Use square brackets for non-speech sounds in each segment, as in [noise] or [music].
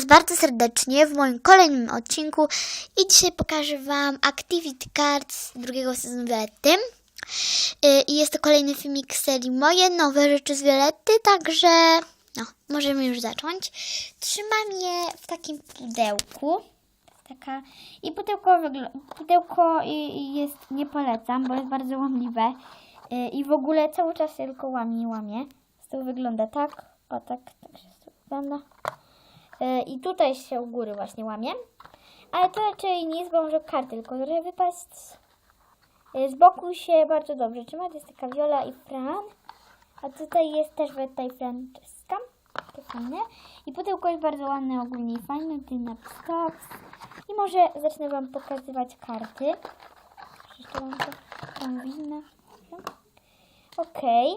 Was bardzo serdecznie w moim kolejnym odcinku i dzisiaj pokażę Wam Activity Cards drugiego sezonu Violetty. Y, I jest to kolejny filmik z serii Moje nowe rzeczy z Violetty, także no, możemy już zacząć. Trzymam je w takim pudełku. Taka, I pudełko, pudełko jest, nie polecam, bo jest bardzo łamliwe. Y, I w ogóle cały czas się tylko łamie i łamie. To wygląda tak, o tak, tak się wygląda. Y, I tutaj się u góry właśnie łamie. Ale to raczej nie jest, może karty tylko trochę wypaść. Y, Z boku się bardzo dobrze trzyma. To jest taka Viola i Fran. A tutaj jest też Wetta i Franceska. To fajne. I pudełko jest bardzo ładne ogólnie i fajne. Tutaj napis Caps. I może zacznę Wam pokazywać karty. Jeszcze Wam to tam widno. Okej.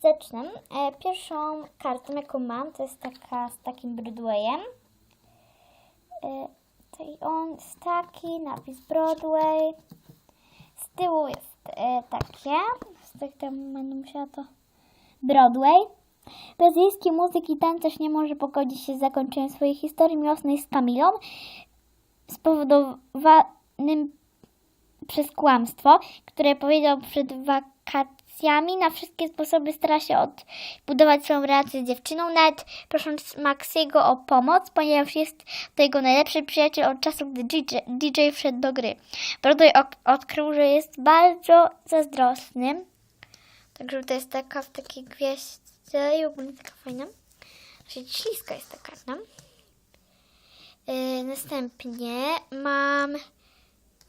Zacznę. E, pierwszą kartą, jaką mam, to jest taka z takim Broadwayem. E, tutaj on jest taki, napis Broadway. Z tyłu jest e, takie. Tak tam będę musiała to. Broadway. Brazylijski muzyk i tancerz nie może pogodzić się z zakończeniem swojej historii miłosnej z Kamilą spowodowanym przez kłamstwo, które powiedział przed wakacjami. Na wszystkie sposoby stara się odbudować swoją relację z dziewczyną, nawet prosząc Maxiego o pomoc, ponieważ jest to jego najlepszy przyjaciel od czasu, gdy DJ, DJ wszedł do gry. Broadway odkrył, że jest bardzo zazdrosny. Także to jest taka w takiej gwieździe i ogólnie taka fajna. Znaczy śliska jest ta karta. Yy, następnie mam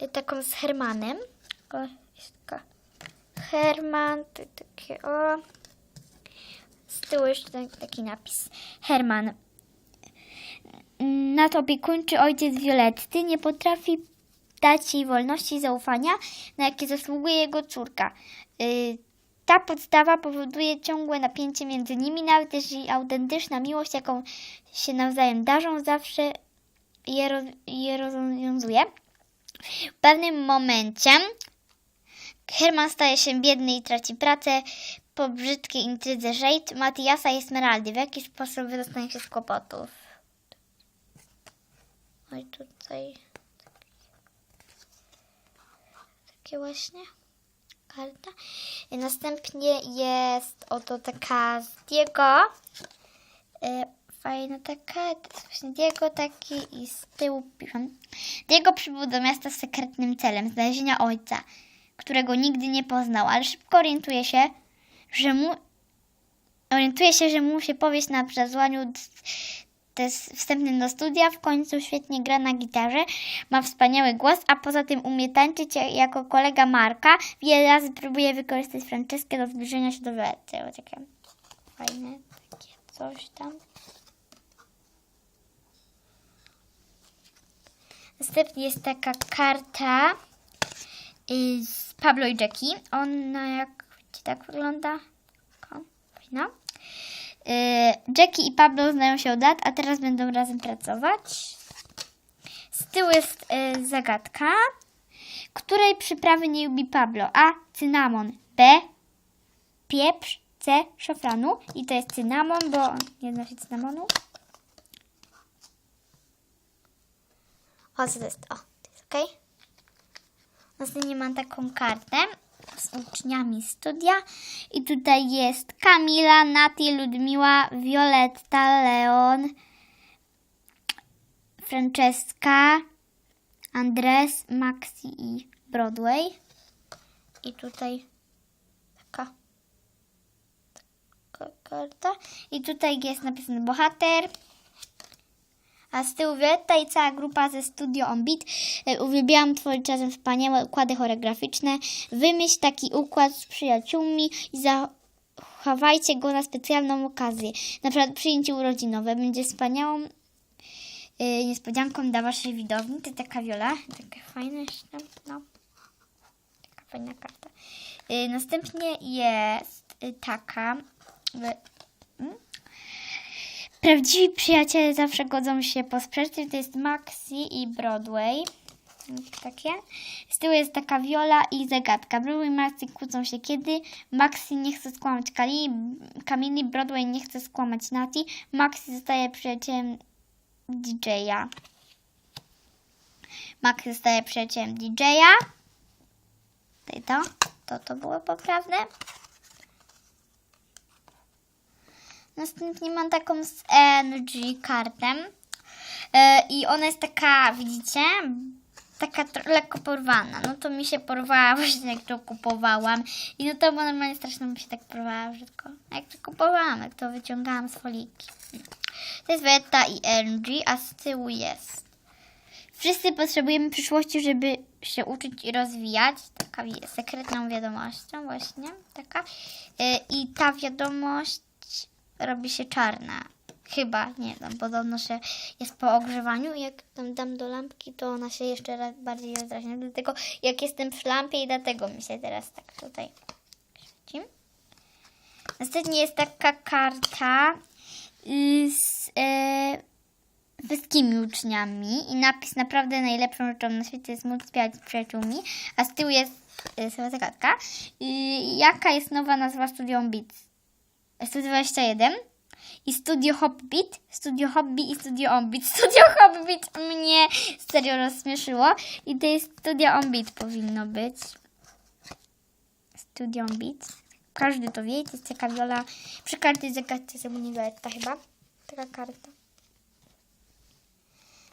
y, taką z Hermanem. Herman, to takie o. Z tyłu jeszcze tak- taki napis. Herman. Na to opiekuńczy ojciec Violetty nie potrafi dać jej wolności i zaufania, na jakie zasługuje jego córka. Y, Ta podstawa powoduje ciągłe napięcie między nimi, nawet jeśli autentyczna miłość, jaką się nawzajem darzą, zawsze je, roz, je rozwiązuje. W pewnym momencie Herman staje się biedny i traci pracę po brzydkiej intrydze Jade, Matiasa i Esmeraldy. W jaki sposób wydostanie się z kłopotów? Oj, tutaj takie właśnie karta. I następnie jest oto taka z Diego. Y, Fajna taka, to jest właśnie Diego taki i z tyłu piszą. Diego przybył do miasta z sekretnym celem znalezienia ojca, którego nigdy nie poznał, ale szybko orientuje się, że mu orientuje się, że mu się powieść na przesłaniu test wstępnym do studia. W końcu świetnie gra na gitarze, ma wspaniały głos, a poza tym umie tańczyć jako kolega Marka. Wiele razy próbuje wykorzystać Franceskę do zbliżenia się do Violetty. O, Takie fajne, takie coś tam. Następnie jest taka karta y, z Pablo i Jackie. Ona jak widzicie, tak wygląda. Fajna. Y, Jackie i Pablo znają się od lat, a teraz będą razem pracować. Z tyłu jest y, zagadka, której przyprawy nie lubi Pablo. A. Cynamon. B. Pieprz. C. Szafranu. I to jest cynamon, bo on nie znosi cynamonu. O, co to jest? O, to jest ok. Następnie mam taką kartę z uczniami studia. I tutaj jest Kamila, Nati, Ludmiła, Violetta, Leon, Francesca, Andres, Maxi i Broadway. I tutaj taka, taka karta. I tutaj jest napisany bohater. A z tyłu Violetta i cała grupa ze Studio On Beat. E, Uwielbiałam tworzyć razem wspaniałe układy choreograficzne. Wymyśl taki układ z przyjaciółmi i zachowajcie go na specjalną okazję. Na przykład przyjęcie urodzinowe będzie wspaniałą e, niespodzianką dla waszej widowni. To taka Viola. Taka fajna no. Taka fajna karta. E, Następnie jest taka... mm? Prawdziwi przyjaciele zawsze godzą się posprzeczać. To jest Maxi i Broadway. takie. Z tyłu jest taka Viola i zagadka. Broadway i Maxi kłócą się kiedy. Maxi nie chce skłamać Kali, Kamili, Broadway nie chce skłamać Nati. Maxi zostaje przyjacielem DJ-a. Maxi zostaje przyjacielem DJ-a. To, to, to było poprawne. Następnie mam taką z Energy kartę. E, I ona jest taka, widzicie, taka lekko porwana. No to mi się porwała [laughs] właśnie jak to kupowałam. I no to bo normalnie strasznie mi się tak porwała brzydko. Jak to kupowałam, jak to wyciągałam z foliki. To jest Veta i Energy, a z tyłu jest. Wszyscy potrzebujemy przyszłości, żeby się uczyć i rozwijać. Taka sekretną wiadomością właśnie. Taka. E, I ta wiadomość robi się czarna. Chyba, nie wiem, podobno się jest po ogrzewaniu i jak tam dam do lampki, to ona się jeszcze raz bardziej rozdrażnia. Dlatego jak jestem przy lampie i dlatego mi się teraz tak tutaj świeci. Następnie jest taka karta z e, wszystkimi uczniami i napis naprawdę najlepszą rzeczą na świecie jest móc z przyjaciółmi, a z tyłu jest y, sama zagadka. Jaka jest nowa nazwa Studio Beats? 121 i Studio Hobbit, Studio Hobby i Studio Onbit. [laughs] Studio Hobbit mnie serio rozśmieszyło i to jest Studio Onbit powinno być. Studio Onbit. Każdy to wie, to jest taka wiola. Przy karty zagadce nie Violetta chyba. Taka karta.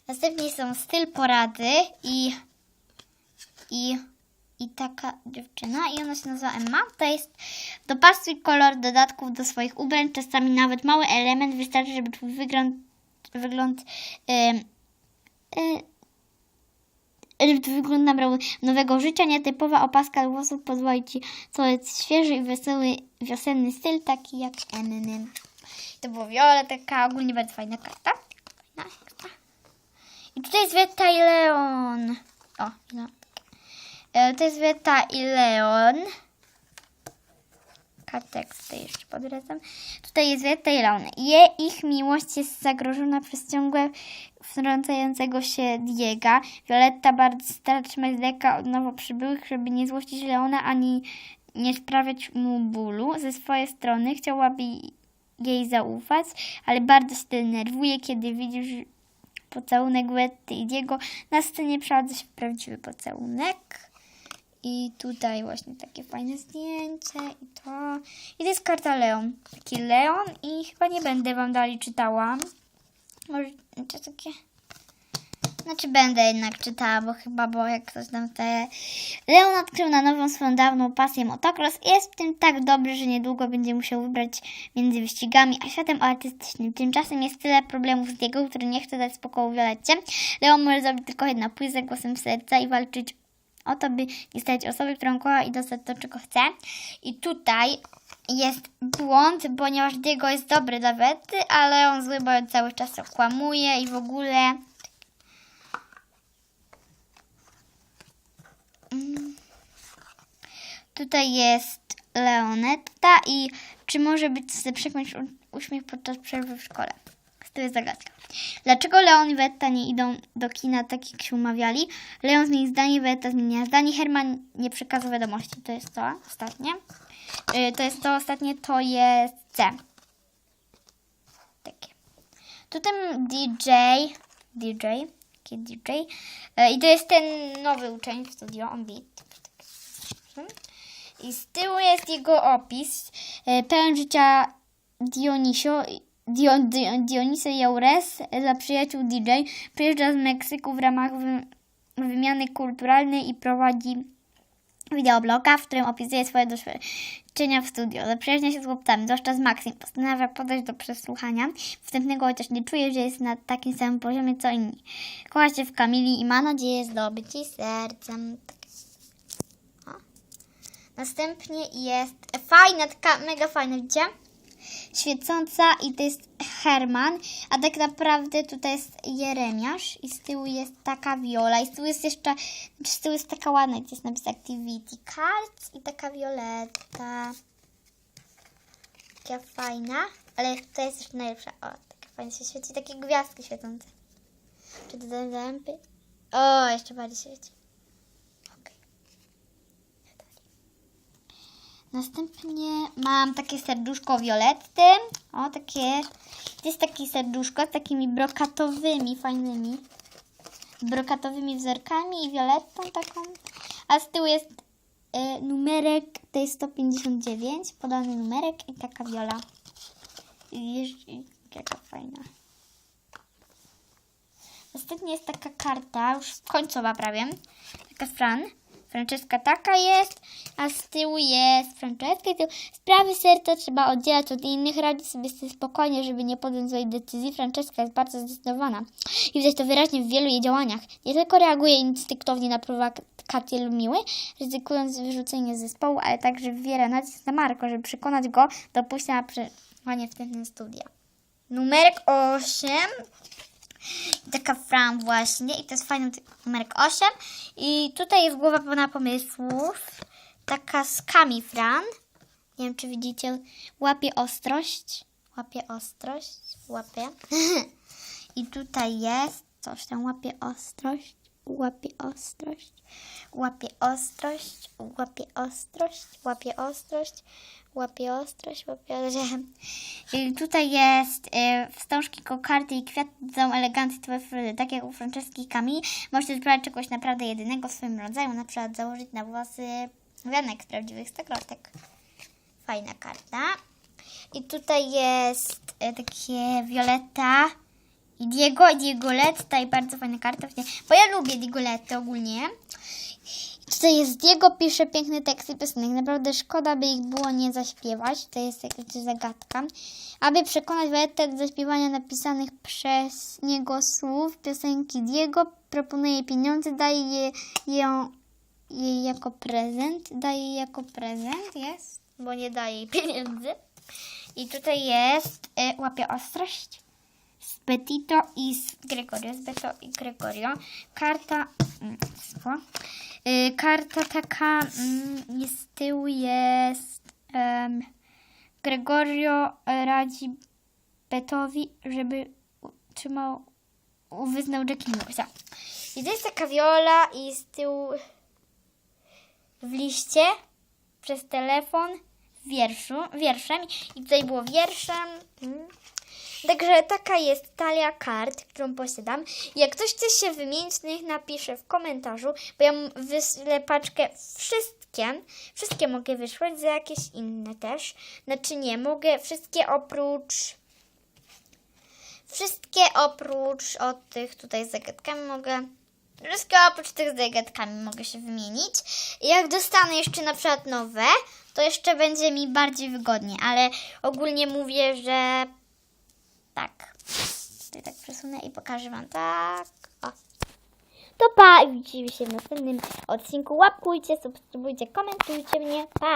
Następnie są styl porady i i i taka dziewczyna i ona się nazywa Emma. To jest dopasuj kolor dodatków do swoich ubrań. Czasami nawet mały element wystarczy, żeby twój wygląd, wygląd em, e, żeby twój wygląd nabrał nowego życia. Nietypowa opaska włosów pozwoli ci jest świeży i wesoły wiosenny styl, taki jak Eminem. To było Viola, taka ogólnie bardzo fajna karta. Fajna karta. I tutaj jest Weta i Leon. O, no. E, To jest Weta i Leon. Kartek tutaj jeszcze podrezam. Tutaj jest Weta i Leon. Je, ich miłość jest zagrożona przez ciągłe wtrącającego się Diega. Violetta bardzo z daleka od nowo przybyłych, żeby nie złościć Leona ani nie sprawiać mu bólu. Ze swojej strony chciałaby jej zaufać, ale bardzo się denerwuje, kiedy widzi, że pocałunek Wetty i Diego. Na scenie przeradza się w prawdziwy pocałunek. I tutaj właśnie takie fajne zdjęcie i to. I to jest karta Leon. Taki Leon i chyba nie będę wam dalej czytała. Może czy takie... Znaczy będę jednak czytała, bo chyba, bo jak ktoś tam te... Leon odkrył na nową swoją dawną pasję motocross i jest w tym tak dobry, że niedługo będzie musiał wybrać między wyścigami a światem artystycznym. Tymczasem jest tyle problemów z Diego, który nie chce dać spokoju Violetcie. Leon może zrobić tylko jedna pójść za głosem serca i walczyć o to, by nie stać osoby, którą kocha i dostać to, czego chce. I tutaj jest błąd, ponieważ Diego jest dobry dla Wety, ale on zły, bo cały czas okłamuje i w ogóle... Mm. Tutaj jest Leonetta i czy może być u- uśmiech podczas przerwy w szkole? To jest zagadka. Dlaczego Leon i Wetta nie idą do kina tak jak się umawiali? Leon zmieni zdanie, Wetta zmienia zdanie. Herman nie przekazał wiadomości. To jest to ostatnie. Yy, to jest to ostatnie, to jest C. Takie. Tutaj DJ, DJ, DJ. Yy, I to jest ten nowy uczeń w studio, on beat. I z tyłu jest jego opis. E, Pełen życia Dionisio, Dio, Dio, Dioniso Jaures dla przyjaciół DJ. Przyjeżdża z Meksyku w ramach wy, wymiany kulturalnej i prowadzi wideobloga, w którym opisuje swoje doświadczenia w studio. Zaprzyjaźnia się z chłopcami, zwłaszcza z Maxim. Postanawia podać do przesłuchania wstępnego, chociaż nie czuje, że jest na takim samym poziomie co inni. Kocha się w Kamili i ma nadzieję zdobyć jej sercem. Następnie jest fajna, taka mega fajna, widzicie? Świecąca i to jest Herman, a tak naprawdę tutaj jest Jeremiasz i z tyłu jest taka Viola i z tyłu jest jeszcze, z tyłu jest taka ładna, gdzie jest napis Activity Cards i taka Violetta. Taka fajna, ale to jest jeszcze najlepsza. O, taka fajna się świeci, takie gwiazdki świecące. Czy to lampy? O, jeszcze bardziej świeci. Następnie mam takie serduszko violetty. O, takie. To jest takie serduszko z takimi brokatowymi, fajnymi. Brokatowymi wzorkami i violettą taką. A z tyłu jest y, numerek, to jest 159, podany numerek i taka jeszcze- i jaka fajna. Następnie jest taka karta, już końcowa prawie. Taka z Fran. Franceska taka jest, a z tyłu jest Franceska i tyłu. Sprawy serca trzeba oddzielać od innych, radzi sobie z tym spokojnie, żeby nie podjąć złej decyzji. Franceska jest bardzo zdecydowana i widać to wyraźnie w wielu jej działaniach. Nie tylko reaguje instynktownie na prowokacje Lumiły, ryzykując wyrzucenie z zespołu, ale także wywiera nacisk na Marko, żeby przekonać go do pójścia na przebywanie w tym studia. Numerek 8 taka Fran właśnie i to jest fajny numerek 8 i tutaj jest głowa pełna pomysłów. Taka z Fran. Nie wiem czy widzicie. Łapie ostrość. Łapie ostrość. Łapie. [laughs] I tutaj jest. Coś tam łapie ostrość łapie ostrość łapie ostrość łapie ostrość łapie ostrość łapie ostrość łapie ostrość i tutaj jest y, wstążki, kokardy i kwiat są eleganckie, tak jak u Franceski Camille. Możecie wybrać czegoś naprawdę jedynego w swoim rodzaju, na przykład założyć na włosy wianek z prawdziwych stokrotek. Fajna karta. I tutaj jest y, takie Violeta i Diego, i Diegoletta i bardzo fajna karta, bo ja lubię Diegoletty ogólnie. Tutaj jest Diego, pisze piękne teksty piosenek. Naprawdę szkoda, by ich było nie zaśpiewać. To jest jakaś zagadka. Aby przekonać Violettę do zaśpiewania napisanych przez niego słów piosenki Diego, proponuje pieniądze, daje je, ją, jej jako prezent. Daje jej jako prezent, jest, bo nie daje jej pieniędzy. I tutaj jest, y, łapie ostrość z Petito i z Gregorio, z Beto i Gregorio. Karta, mm. Y, karta taka, mm, jest z tyłu jest Gregorio radzi Betowi, żeby u- trzymał, u- wyznał Jackie. I to jest taka viola i z tyłu w liście przez telefon wierszu, wierszem i tutaj było wierszem. Mm. Także taka jest talia kart, którą posiadam. Jak ktoś chce się wymienić, niech napisze w komentarzu, bo ja wyślę paczkę wszystkie. Wszystkie mogę wysłać, za jakieś inne też. Znaczy nie, mogę wszystkie oprócz... Wszystkie oprócz od tych tutaj zagadkami mogę... Wszystkie oprócz tych zagadkami mogę się wymienić. I jak dostanę jeszcze na przykład nowe, to jeszcze będzie mi bardziej wygodnie, ale ogólnie mówię, że tak. Tutaj tak przesunę i pokażę Wam tak. O. To pa widzimy się w następnym odcinku. Łapkujcie, subskrybujcie, komentujcie mnie. Pa!